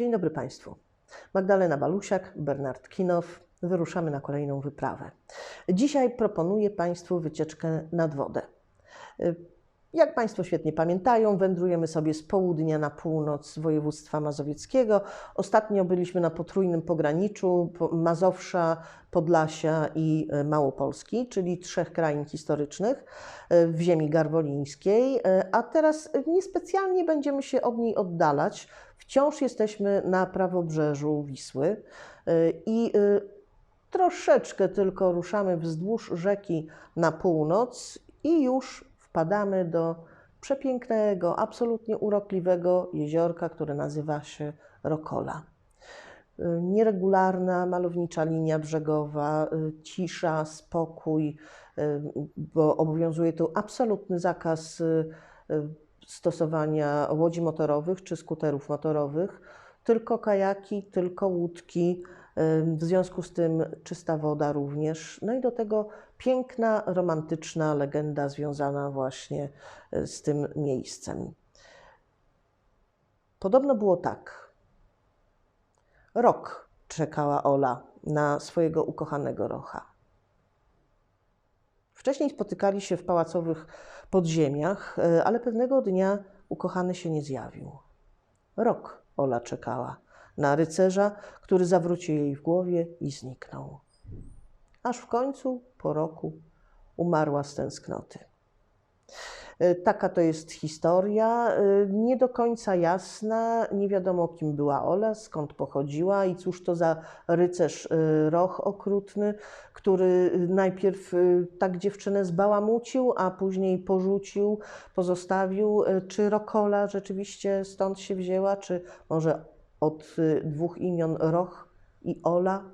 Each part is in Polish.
Dzień dobry Państwu. Magdalena Balusiak, Bernard Kinow. Wyruszamy na kolejną wyprawę. Dzisiaj proponuję Państwu wycieczkę nad wodę. Jak Państwo świetnie pamiętają, wędrujemy sobie z południa na północ województwa mazowieckiego. Ostatnio byliśmy na potrójnym pograniczu Mazowsza, Podlasia i Małopolski, czyli trzech krain historycznych w ziemi garwolińskiej, a teraz niespecjalnie będziemy się od niej oddalać. Wciąż jesteśmy na prawobrzeżu Wisły i troszeczkę tylko ruszamy wzdłuż rzeki na północ i już wpadamy do przepięknego, absolutnie urokliwego jeziorka, które nazywa się Rokola. Nieregularna, malownicza linia brzegowa, cisza, spokój, bo obowiązuje tu absolutny zakaz stosowania łodzi motorowych czy skuterów motorowych, tylko kajaki, tylko łódki, w związku z tym czysta woda również. No i do tego piękna, romantyczna legenda związana właśnie e, z tym miejscem. Podobno było tak. Rok czekała Ola na swojego ukochanego Rocha. Wcześniej spotykali się w pałacowych podziemiach, e, ale pewnego dnia ukochany się nie zjawił. Rok Ola czekała na rycerza, który zawrócił jej w głowie i zniknął. Aż w końcu, po roku, umarła z tęsknoty. E, taka to jest historia, e, nie do końca jasna, nie wiadomo kim była Ola, skąd pochodziła i cóż to za rycerz e, Roch okrutny, który najpierw tak dziewczynę zbałamucił, a później porzucił, pozostawił. Czy Rokola rzeczywiście stąd się wzięła, czy może od dwóch imion Roch i Ola.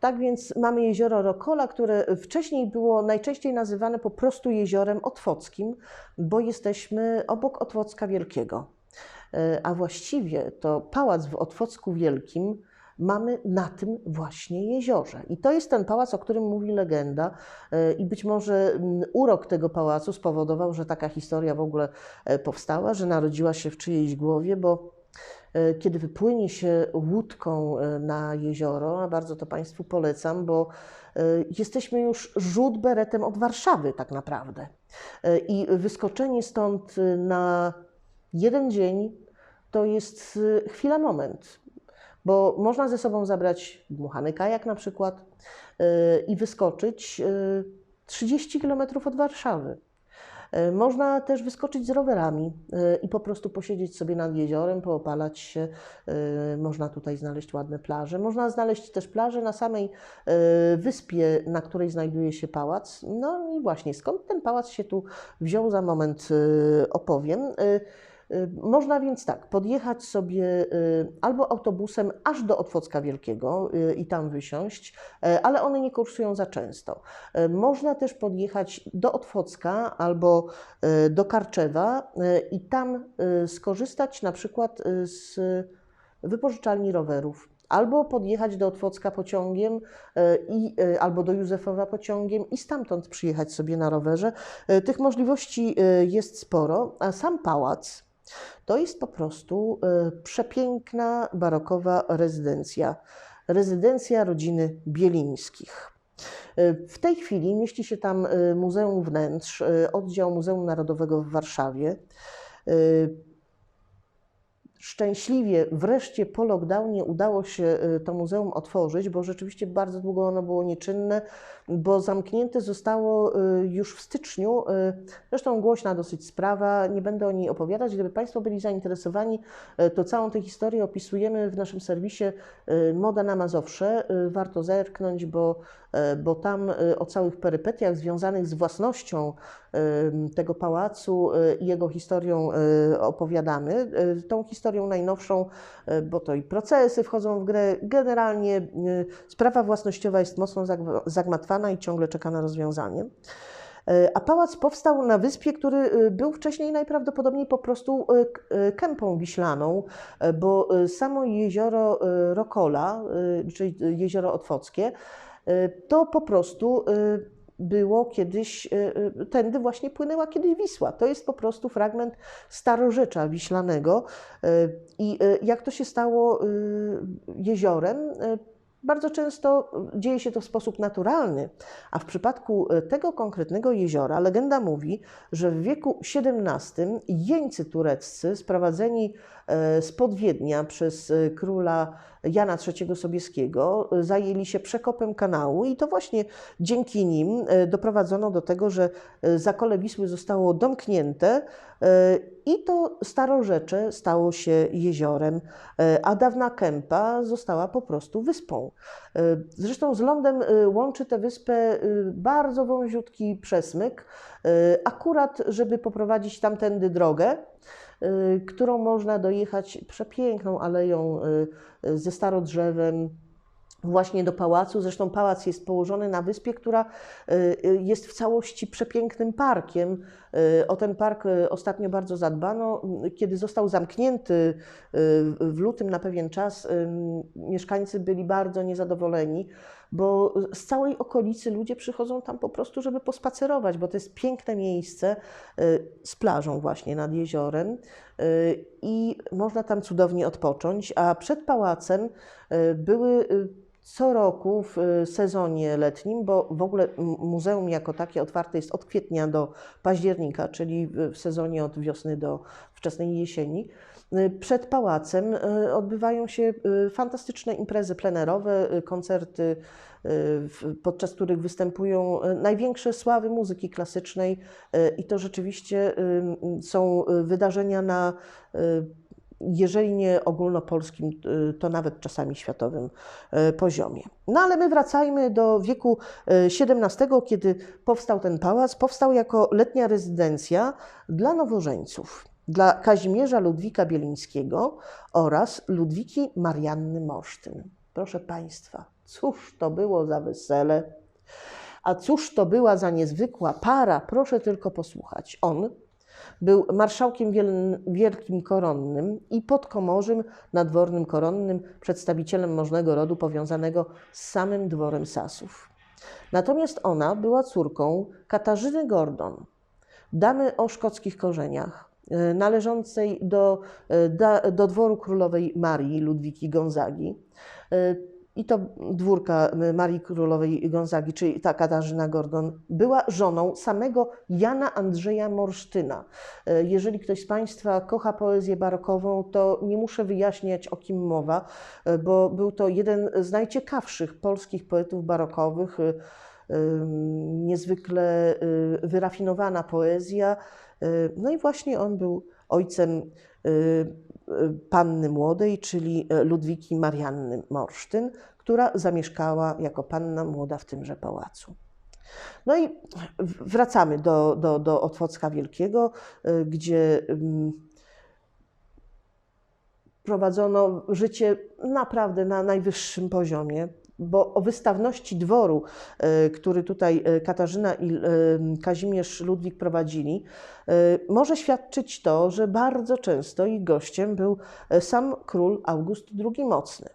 Tak więc mamy jezioro Rokola, które wcześniej było najczęściej nazywane po prostu jeziorem Otwockim, bo jesteśmy obok Otwocka Wielkiego. Y, a właściwie to pałac w Otwocku Wielkim mamy na tym właśnie jeziorze. I to jest ten pałac, o którym mówi legenda. I być może mm, urok tego pałacu spowodował, że taka historia w ogóle e, powstała, że narodziła się w czyjejś głowie, bo E, kiedy wypłynie się łódką e, na jezioro, a bardzo to Państwu polecam, bo e, jesteśmy już rzut beretem od Warszawy tak naprawdę. I wyskoczenie stąd na jeden dzień to jest chwila, moment, bo można ze sobą zabrać dmuchany kajak na przykład i wyskoczyć 30 km od Warszawy. E, można też wyskoczyć z rowerami e, i po prostu posiedzieć sobie nad jeziorem, poopalać się. E, można tutaj znaleźć ładne plaże. Można znaleźć też plażę na samej wyspie, na której znajduje się pałac. No i właśnie, skąd ten pałac się tu wziął, za moment opowiem. Y, można więc tak, podjechać sobie y, albo autobusem aż do Otwocka Wielkiego y, i tam wysiąść, ale one nie kursują za często. Można też podjechać do Otwocka albo do Karczewa i tam skorzystać na przykład z wypożyczalni rowerów albo podjechać do Otwocka pociągiem i, albo do Józefowa pociągiem i stamtąd przyjechać sobie na rowerze. Tych możliwości jest sporo, a sam pałac to jest po prostu e, przepiękna, barokowa rezydencja. Rezydencja rodziny Bielińskich. E, w tej chwili mieści się tam e, Muzeum Wnętrz, oddział Muzeum Narodowego w Warszawie szczęśliwie wreszcie po lockdownie udało się to muzeum otworzyć, bo rzeczywiście bardzo długo ono było nieczynne, bo zamknięte zostało y, już w styczniu. Y, zresztą głośna dosyć sprawa, nie będę o niej opowiadać. Gdyby Państwo byli zainteresowani, to całą tę historię opisujemy w naszym serwisie Moda na Mazowsze. Warto zerknąć, bo, bo tam o całych perypetiach związanych z własnością tego pałacu i jego historią opowiadamy. Tą historią najnowszą, bo to i procesy wchodzą w grę. Generalnie sprawa własnościowa jest mocno zagmatwana i ciągle czeka na rozwiązanie. E, a pałac powstał na wyspie, który był wcześniej najprawdopodobniej po prostu kępą wiślaną, bo samo jezioro Rokola, czyli jezioro Otwockie, to po prostu było kiedyś, tędy właśnie płynęła kiedyś Wisła. To jest po prostu fragment starorzecza wiślanego. I jak to się stało jeziorem, bardzo często dzieje się to w sposób naturalny, a w przypadku e, tego konkretnego jeziora legenda mówi, że w wieku XVII jeńcy tureccy sprowadzeni e, spod Wiednia przez e, króla Jana III Sobieskiego zajęli się przekopem kanału i to właśnie dzięki nim doprowadzono do tego, że zakole Wisły zostało domknięte i to starorzecze stało się jeziorem, a dawna kępa została po prostu wyspą. Zresztą z lądem łączy tę wyspę bardzo wąziutki przesmyk, akurat żeby poprowadzić tamtędy drogę, którą można dojechać przepiękną aleją ze starodrzewem, właśnie do pałacu. Zresztą pałac jest położony na wyspie, która jest w całości przepięknym parkiem. O ten park ostatnio bardzo zadbano. Kiedy został zamknięty w lutym na pewien czas, mieszkańcy byli bardzo niezadowoleni, bo z całej okolicy ludzie przychodzą tam po prostu, żeby pospacerować, bo to jest piękne miejsce z plażą właśnie nad jeziorem i można tam cudownie odpocząć. A przed pałacem były co roku w y, sezonie letnim, bo w ogóle muzeum jako takie otwarte jest od kwietnia do października, czyli w sezonie od wiosny do wczesnej jesieni. Y, przed pałacem y, odbywają się fantastyczne imprezy plenerowe, koncerty, podczas których występują największe sławy muzyki klasycznej i to rzeczywiście są wydarzenia na jeżeli nie ogólnopolskim, y, to nawet czasami światowym y, poziomie. No ale my wracajmy do wieku XVII, y, kiedy powstał ten pałac. Powstał jako letnia rezydencja dla nowożeńców, dla Kazimierza Ludwika Bielińskiego oraz Ludwiki Marianny Mosztyn. Proszę Państwa, cóż to było za wesele, a cóż to była za niezwykła para, proszę tylko posłuchać. On, był marszałkiem wielkim koronnym i podkomorzym nadwornym koronnym, przedstawicielem możnego rodu powiązanego z samym dworem Sasów. Natomiast ona była córką Katarzyny Gordon, damy o szkockich korzeniach, e, należącej do, e, do dworu królowej Marii Ludwiki Gonzagi. I to dwórka Marii Królowej Gonzagi, czyli ta Katarzyna Gordon, była żoną samego Jana Andrzeja Morsztyna. E, jeżeli ktoś z Państwa kocha poezję barokową, to nie muszę wyjaśniać, o kim mowa, e, bo był to jeden z najciekawszych polskich poetów barokowych. Niezwykle wyrafinowana poezja. No i właśnie on był ojcem panny młodej, czyli Ludwiki Marianny Morsztyn, która zamieszkała jako panna młoda w tymże pałacu. No i wracamy do, do, do Otwocka Wielkiego, gdzie prowadzono życie naprawdę na najwyższym poziomie bo o wystawności dworu, e, który tutaj e, Katarzyna i e, Kazimierz Ludwik prowadzili, może świadczyć to, że bardzo często ich gościem był sam król August II Mocny.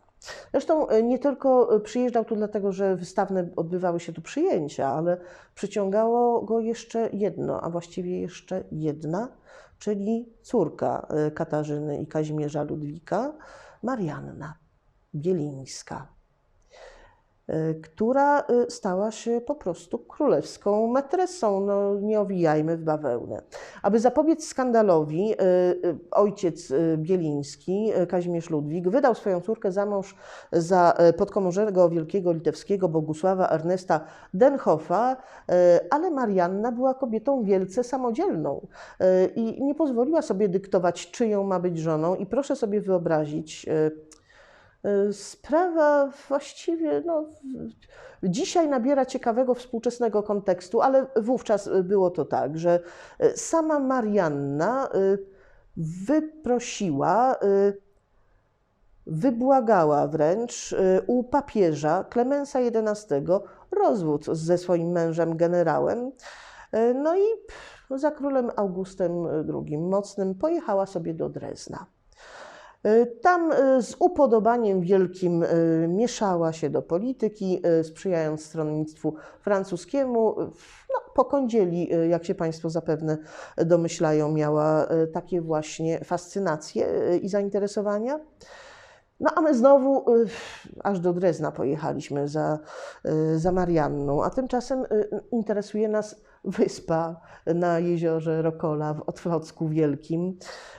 Zresztą nie tylko przyjeżdżał tu dlatego, że wystawne odbywały się tu przyjęcia, ale przyciągało go jeszcze jedno, a właściwie jeszcze jedna, czyli córka Katarzyny i Kazimierza Ludwika, Marianna Bielińska. E, która e, stała się po prostu królewską metresą. No, nie owijajmy w bawełnę. Aby zapobiec skandalowi, e, ojciec Bieliński, Kazimierz Ludwik, wydał swoją córkę za mąż za podkomorzego wielkiego litewskiego Bogusława Ernesta Denhoffa, ale Marianna była kobietą wielce samodzielną i nie pozwoliła sobie dyktować, czyją ma być żoną. I proszę sobie wyobrazić, Y, sprawa właściwie no, dzisiaj nabiera ciekawego współczesnego kontekstu, ale wówczas było to tak, że y, sama Marianna wyprosiła, wybłagała wręcz u papieża Klemensa XI rozwód ze swoim mężem generałem. No i za królem Augustem II Mocnym pojechała sobie do Drezna. Y, Tam y, z upodobaniem wielkim y, mieszała się do polityki, sprzyjając stronnictwu francuskiemu. No, po kądzieli, jak się Państwo zapewne domyślają, miała takie właśnie fascynacje i zainteresowania. No a my znowu aż do Drezna pojechaliśmy za, za Marianną, a tymczasem interesuje nas wyspa na jeziorze Rokola w Otwocku Wielkim.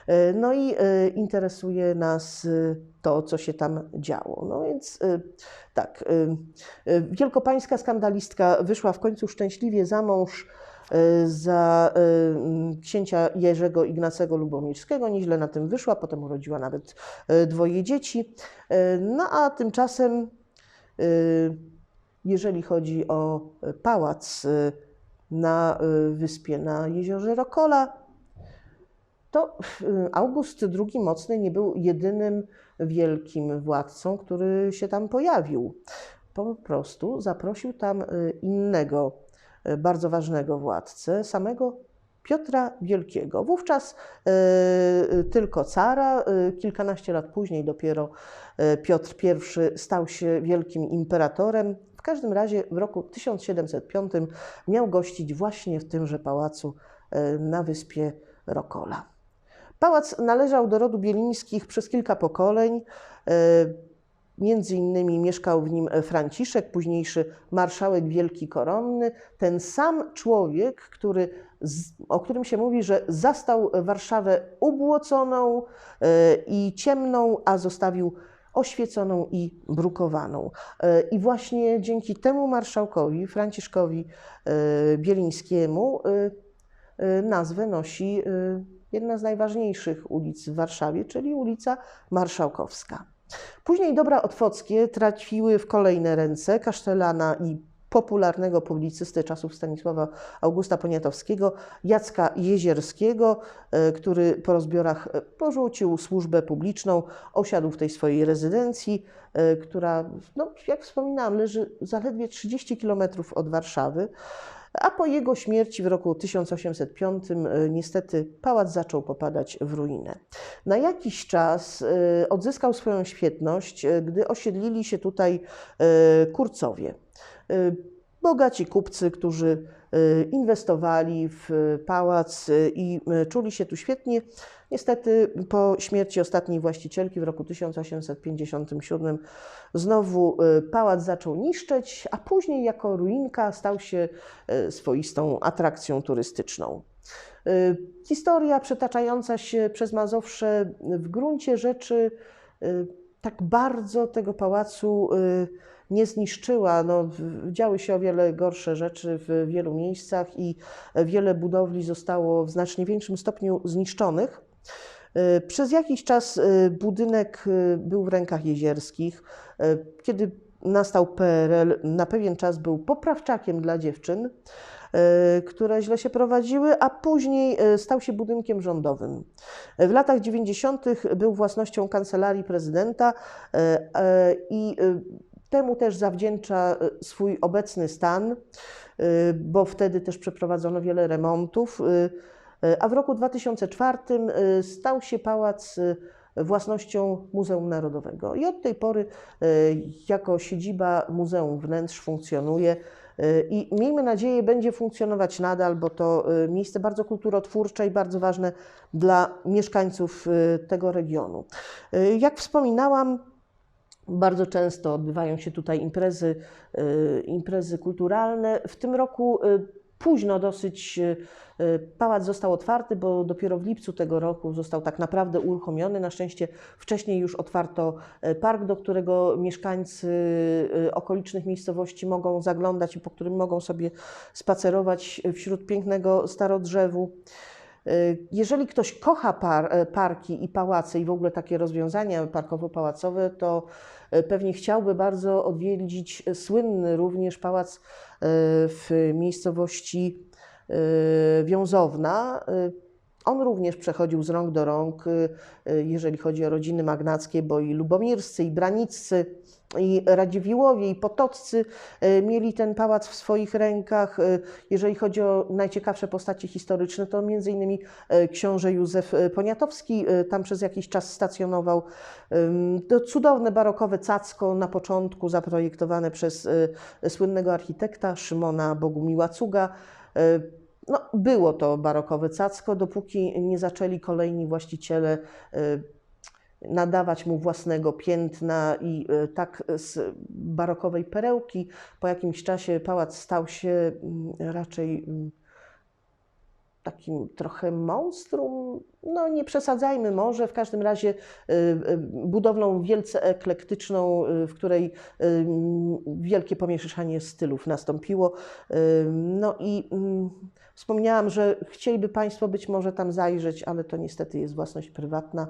Y, No i y, interesuje nas y, to, co się tam działo. No więc tak, wielkopańska skandalistka wyszła w końcu szczęśliwie za mąż za księcia Jerzego Ignacego Lubomirskiego. Nieźle na tym wyszła, potem urodziła nawet dwoje dzieci. No a tymczasem, jeżeli chodzi o pałac na y, wyspie na jeziorze Rokola, to y, August II Mocny nie był jedynym wielkim władcą, który się tam pojawił. Po prostu zaprosił tam y, innego bardzo ważnego władcę, samego Piotra Wielkiego. Wówczas tylko cara, kilkanaście lat później dopiero Piotr I stał się wielkim imperatorem. Każdym razie w roku 1705 miał gościć właśnie w tymże pałacu y, na wyspie Rokola. Pałac należał do rodu Bielińskich przez kilka pokoleń. Y, Między innymi mieszkał w nim Franciszek, późniejszy marszałek wielki koronny, ten sam człowiek, który, o którym się mówi, że zastał Warszawę ubłoconą y, i ciemną, a zostawił oświeconą i brukowaną. Y, I właśnie dzięki temu marszałkowi, Franciszkowi y, Bielińskiemu, y, nazwę nosi jedna z najważniejszych ulic w Warszawie, czyli ulica Marszałkowska. Później dobra otwockie trafiły w kolejne ręce kasztelana i popularnego publicysty czasów Stanisława Augusta Poniatowskiego, Jacka Jezierskiego, e, który po rozbiorach e, porzucił służbę publiczną, osiadł w tej swojej rezydencji, e, która, no, jak wspominałam, leży zaledwie 30 kilometrów od Warszawy. A po jego śmierci w roku 1805 e, niestety pałac zaczął popadać w ruinę. Na jakiś czas odzyskał swoją świetność, gdy osiedlili się tutaj Kurcowie. E, Bogaci kupcy, którzy e, inwestowali w pałac e, i czuli się tu świetnie. Niestety po śmierci ostatniej właścicielki w roku 1857 znowu pałac zaczął niszczeć, a później jako ruinka stał się swoistą atrakcją turystyczną. Y, Historia przetaczająca się przez Mazowsze w gruncie rzeczy y, tak bardzo tego pałacu y, nie zniszczyła. No, działy się o wiele gorsze rzeczy w wielu miejscach i wiele budowli zostało w znacznie większym stopniu zniszczonych. Y, Przez jakiś czas y, budynek y, był w rękach jezierskich. Kiedy nastał PRL, na pewien czas był poprawczakiem dla dziewczyn, które źle się prowadziły, a później stał się budynkiem rządowym. W latach 90. był własnością kancelarii prezydenta i temu też zawdzięcza y, swój obecny stan, y, bo wtedy też przeprowadzono wiele remontów. y, A w roku 2004 y, stał się pałac własnością Muzeum Narodowego. I od tej pory jako siedziba Muzeum Wnętrz funkcjonuje. I miejmy nadzieję, będzie funkcjonować nadal, bo to miejsce bardzo kulturotwórcze i bardzo ważne dla mieszkańców tego regionu. Jak wspominałam, bardzo często odbywają się tutaj imprezy, y, imprezy kulturalne. W tym roku y, późno dosyć y, pałac został otwarty, bo dopiero w lipcu tego roku został tak naprawdę uruchomiony. Na szczęście wcześniej już otwarto park, do którego mieszkańcy okolicznych miejscowości mogą zaglądać i po którym mogą sobie spacerować wśród pięknego starodrzewu. Jeżeli ktoś kocha par, parki i pałace i w ogóle takie rozwiązania parkowo-pałacowe, to pewnie chciałby bardzo odwiedzić słynny również pałac e, w miejscowości e, Wiązowna. On również przechodził z rąk do rąk, y, y, jeżeli chodzi o rodziny magnackie, bo i lubomirscy, i braniccy, i Radziwiłowie, i Potoccy y, mieli ten pałac w swoich rękach. Jeżeli chodzi o najciekawsze postacie historyczne, to między innymi książę Józef Poniatowski tam przez jakiś czas stacjonował. To cudowne barokowe cacko na początku zaprojektowane przez słynnego architekta Szymona Bogumiła Cuga. No, było to barokowe cacko, dopóki nie zaczęli kolejni właściciele y, nadawać mu własnego piętna i y, tak z barokowej perełki. Po jakimś czasie pałac stał się mm, raczej mm, takim trochę monstrum. No nie przesadzajmy może, w każdym razie y, y, budowlą wielce eklektyczną, y, w której wielkie pomieszanie stylów nastąpiło. No i mm, wspomniałam, że chcieliby Państwo być może tam zajrzeć, ale to niestety jest własność prywatna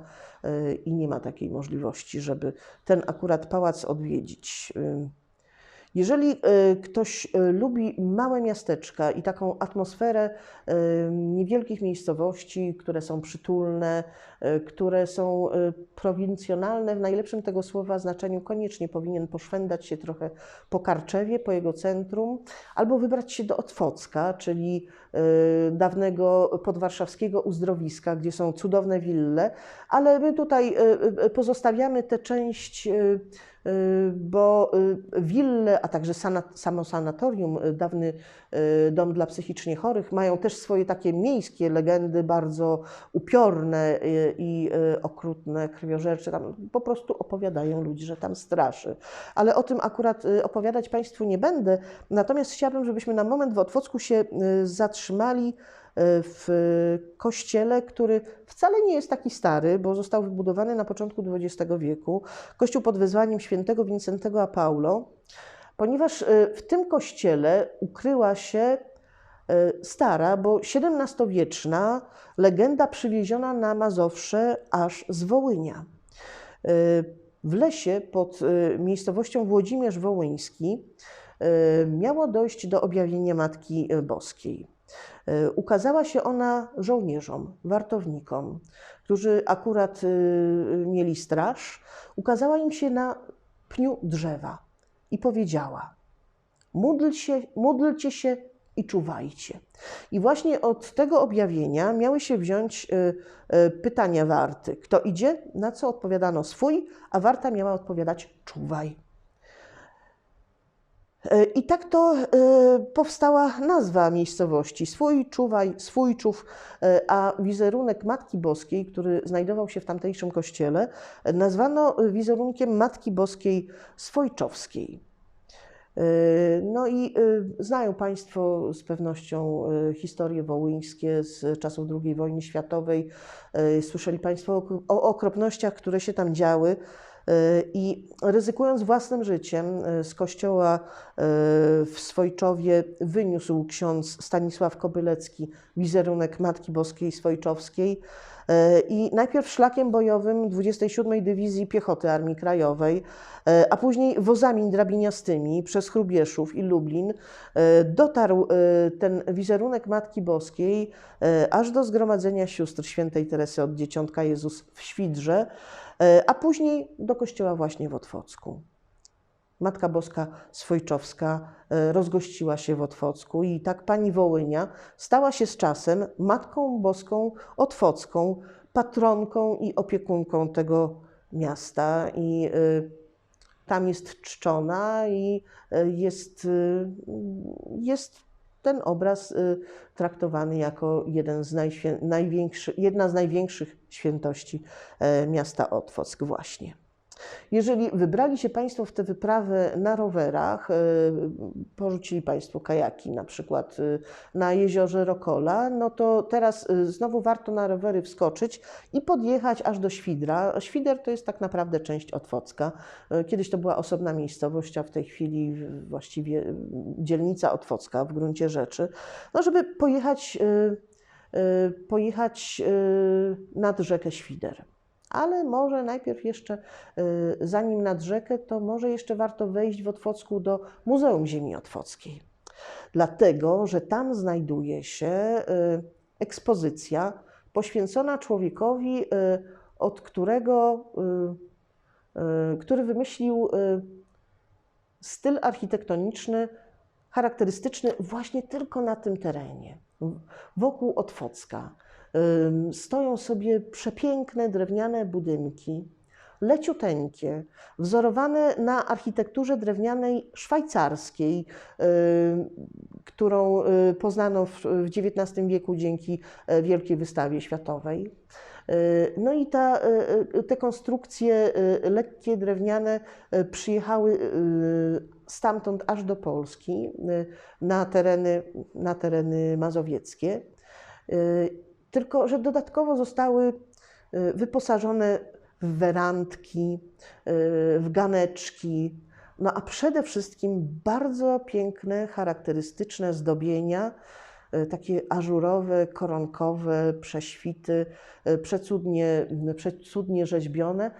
i nie ma takiej możliwości, żeby ten akurat pałac odwiedzić. Jeżeli y, ktoś y, lubi małe miasteczka i taką atmosferę y, niewielkich miejscowości, które są przytulne, które są prowincjonalne, w najlepszym tego słowa znaczeniu, koniecznie powinien poszwendać się trochę po Karczewie, po jego centrum, albo wybrać się do Otwocka, czyli dawnego podwarszawskiego uzdrowiska, gdzie są cudowne wille, ale my tutaj pozostawiamy tę część bo y, wille, a także sana, samo sanatorium, y, dawny y, dom dla psychicznie chorych, mają też swoje takie miejskie legendy, bardzo upiorne y, i y, okrutne, krwiożercze. Tam po prostu opowiadają ludzi, że tam straszy. Ale o tym akurat y, opowiadać Państwu nie będę. Natomiast chciałabym, żebyśmy na moment w Otwocku się y, zatrzymali w kościele, który wcale nie jest taki stary, bo został wybudowany na początku XX wieku. Kościół pod wezwaniem świętego Wincentego a Paulo, ponieważ y, w tym kościele ukryła się y, stara, bo XVII-wieczna legenda przywieziona na Mazowsze aż z Wołynia. Y, W lesie pod miejscowością Włodzimierz Wołyński miało dojść do objawienia Matki Boskiej. Y, Ukazała się ona żołnierzom, wartownikom, którzy akurat y, mieli straż. Ukazała im się na pniu drzewa i powiedziała: Módl się, módlcie się i czuwajcie. I właśnie od tego objawienia miały się wziąć y, y, pytania warty. Kto idzie? Na co odpowiadano swój, a warta miała odpowiadać czuwaj. E, I tak to e, powstała nazwa miejscowości. Swój czuwaj, swójczów, e, a wizerunek Matki Boskiej, który znajdował się w tamtejszym kościele, nazwano wizerunkiem Matki Boskiej Swojczowskiej. No i znają Państwo z pewnością historie wołyńskie z czasów II wojny światowej. Słyszeli Państwo o okropnościach, które się tam działy. I ryzykując własnym życiem, e, z kościoła e, w Swojczowie wyniósł ksiądz Stanisław Kobylecki wizerunek Matki Boskiej Swojczowskiej. E, I najpierw szlakiem bojowym 27 Dywizji Piechoty Armii Krajowej, a później wozami drabiniastymi przez Chrubieszów i Lublin dotarł ten wizerunek Matki Boskiej aż do zgromadzenia sióstr świętej Teresy od Dzieciątka Jezus w Świdrze, a później do kościoła właśnie w Otwocku. Matka Boska Swojczowska e, rozgościła się w Otwocku i tak pani Wołynia stała się z czasem Matką Boską Otwocką, patronką i opiekunką tego miasta i e, tam jest czczona i e, jest, e, jest ten obraz e, traktowany jako jeden z największy, jedna z największych świętości e, miasta Otwock właśnie. Jeżeli wybrali się Państwo w tę wyprawę na rowerach, e, porzucili Państwo kajaki na przykład e, na jeziorze Rokola, no to teraz e, znowu warto na rowery wskoczyć i podjechać aż do Świdra. Świder to jest tak naprawdę część Otwocka. Kiedyś to była osobna miejscowość, a w tej chwili właściwie dzielnica Otwocka w gruncie rzeczy. No, żeby pojechać, pojechać nad rzekę Świder. Ale może najpierw jeszcze, y, zanim nad rzekę, to może jeszcze warto wejść w Otwocku do Muzeum Ziemi Otwockiej. Dlatego, że tam znajduje się y, ekspozycja poświęcona człowiekowi, y, od którego, który wymyślił styl architektoniczny charakterystyczny właśnie tylko na tym terenie. Wokół Otwocka stoją sobie przepiękne drewniane budynki, leciuteńkie, wzorowane na architekturze drewnianej szwajcarskiej, którą y, poznano w XIX wieku dzięki e, Wielkiej Wystawie Światowej. Y, No i ta, y, te konstrukcje lekkie, drewniane przyjechały stamtąd aż do Polski, na tereny, na tereny mazowieckie. Tylko, że dodatkowo zostały y, wyposażone w werandki, y, w ganeczki, no a przede wszystkim bardzo piękne, charakterystyczne zdobienia, y, takie ażurowe, koronkowe, prześwity, przecudnie, przecudnie rzeźbione.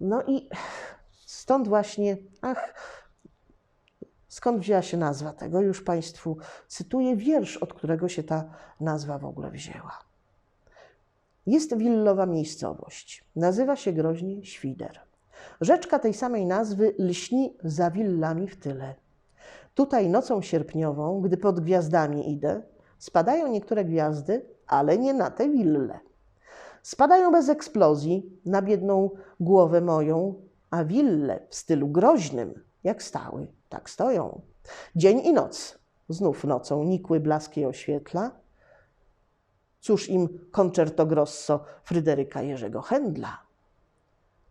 No i stąd właśnie, ach, skąd wzięła się nazwa tego? Już Państwu cytuję wiersz, od którego się ta nazwa w ogóle wzięła. Jest willowa miejscowość. Nazywa się groźnie Świder. Rzeczka tej samej nazwy lśni za willami w tyle. Tutaj nocą sierpniową, gdy pod gwiazdami idę, spadają niektóre gwiazdy, ale nie na te wille. Spadają bez eksplozji na biedną głowę moją, a wille w stylu groźnym, jak stały, tak stoją. Dzień i noc, znów nocą nikły blask je oświetla. Cóż im concerto grosso Fryderyka Jerzego Händla?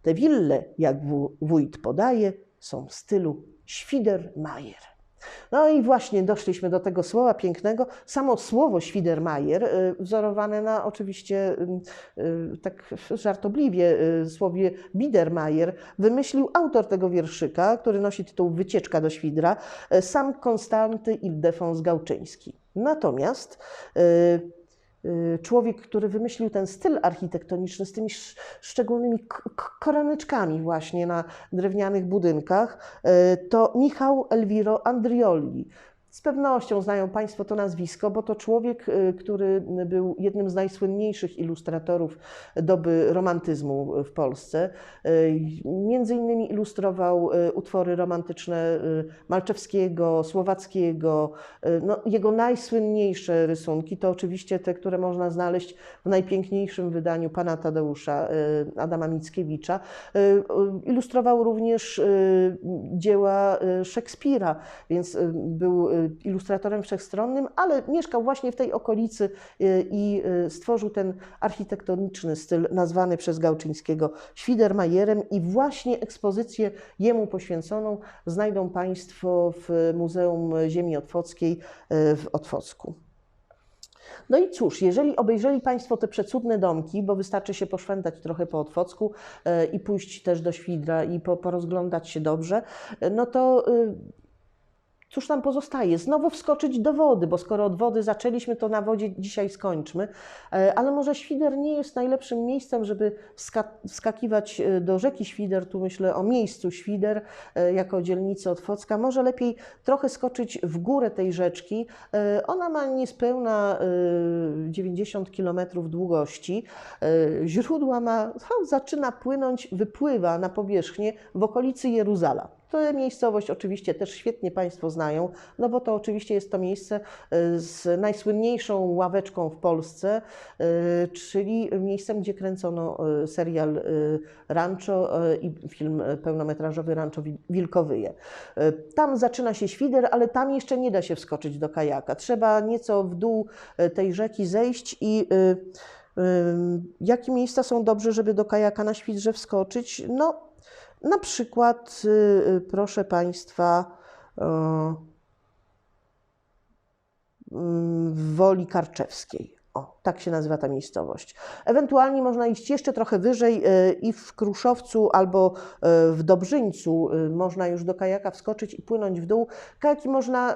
Te wille, jak wójt podaje, są w stylu Świdermajer. No i właśnie doszliśmy do tego słowa pięknego. Samo słowo Świdermajer, y, wzorowane na oczywiście y, y, tak żartobliwie y, słowie Biedermajer, wymyślił autor tego wierszyka, który nosi tytuł Wycieczka do Świdra, sam Konstanty Ildefons Gałczyński. Natomiast człowiek, który wymyślił ten styl architektoniczny z tymi sz- szczególnymi k- k- koroneczkami właśnie na drewnianych budynkach, y, to Michał Elviro Andrioli. Z pewnością znają Państwo to nazwisko, bo to człowiek, y, który był jednym z najsłynniejszych ilustratorów doby romantyzmu w Polsce. Y, Między innymi ilustrował y, utwory romantyczne Malczewskiego, Słowackiego. No, jego najsłynniejsze rysunki to oczywiście te, które można znaleźć w najpiękniejszym wydaniu pana Tadeusza Adama Mickiewicza. Ilustrował również dzieła Szekspira, więc był ilustratorem wszechstronnym, ale mieszkał właśnie w tej okolicy y, i y, stworzył ten architektoniczny styl nazwany przez Gałczyńskiego Świdermajerem i właśnie ekspozycję jemu poświęconą znajdą Państwo w Muzeum Ziemi Otwockiej y, w Otwocku. No i cóż, jeżeli obejrzeli Państwo te przecudne domki, bo wystarczy się poszwętać trochę po Otwocku i pójść też do Świdra i po, porozglądać się dobrze, no to y, cóż nam pozostaje? Znowu wskoczyć do wody, bo skoro od wody zaczęliśmy, to na wodzie dzisiaj skończmy. E, Ale może Świder nie jest najlepszym miejscem, żeby wska- wskakiwać e, do rzeki Świder. Tu myślę o miejscu Świder e, jako dzielnicy Otwocka. Może lepiej trochę skoczyć w górę tej rzeczki. Ona ma niespełna e, 90 km długości. Źródła ma, no, zaczyna płynąć, wypływa na powierzchnię w okolicy Jeruzala. Tę miejscowość oczywiście też świetnie Państwo znają, no bo to oczywiście jest to miejsce e, z najsłynniejszą ławeczką w Polsce, e, czyli miejscem, gdzie kręcono e, serial Rancho i film pełnometrażowy Rancho Wil- Wilkowyje. Tam zaczyna się świder, ale tam jeszcze nie da się wskoczyć do kajaka. Trzeba nieco w dół tej rzeki zejść i jakie miejsca są dobrze, żeby do kajaka na świdrze wskoczyć? No, na przykład, y, y, proszę Państwa, y, mm, w Woli Karczewskiej. O, tak się nazywa ta miejscowość. Ewentualnie można iść jeszcze trochę wyżej y, i w Kruszowcu albo y, w Dobrzyńcu y, można już do kajaka wskoczyć i płynąć w dół. Kajaki można,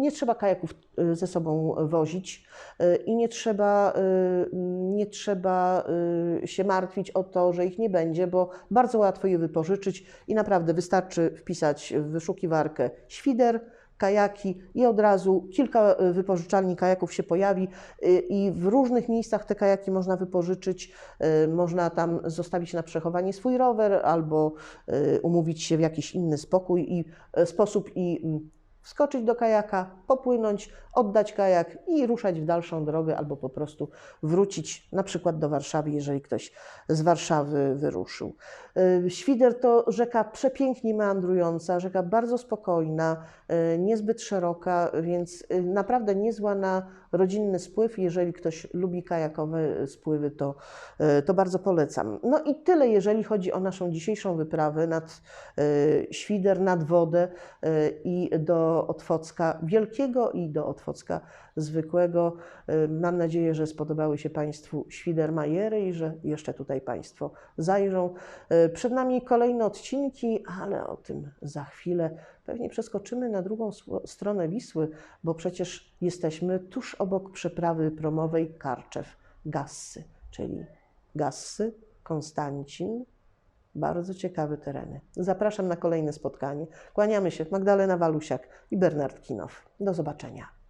nie trzeba kajaków ze sobą wozić i nie trzeba, nie trzeba się martwić o to, że ich nie będzie, bo bardzo łatwo je wypożyczyć i naprawdę wystarczy wpisać w wyszukiwarkę świder, kajaki i od razu kilka y, wypożyczalni kajaków się pojawi y, i w różnych miejscach te kajaki można wypożyczyć. Y, Można tam zostawić na przechowanie swój rower albo umówić się w jakiś inny spokój i sposób i wskoczyć do kajaka, popłynąć, oddać kajak i ruszać w dalszą drogę albo po prostu wrócić na przykład do Warszawy, jeżeli ktoś z Warszawy wyruszył. Y, Świder to rzeka przepięknie meandrująca, rzeka bardzo spokojna, y, niezbyt szeroka, więc y, naprawdę niezła na rodzinny spływ. Jeżeli ktoś lubi kajakowe spływy, to, y, to bardzo polecam. No i tyle, jeżeli chodzi o naszą dzisiejszą wyprawę nad y, Świder, nad wodę y, i do Otwocka Wielkiego i do Otwocka Zwykłego. Mam nadzieję, że spodobały się Państwu Świdermajery i że jeszcze tutaj Państwo zajrzą. Przed nami kolejne odcinki, ale o tym za chwilę. Pewnie przeskoczymy na drugą stronę Wisły, bo przecież jesteśmy tuż obok przeprawy promowej Karczew-Gassy, czyli Gassy, Konstancin, bardzo ciekawe tereny. Zapraszam na kolejne spotkanie. Kłaniamy się. Magdalena Walusiak i Bernard Kinow. Do zobaczenia.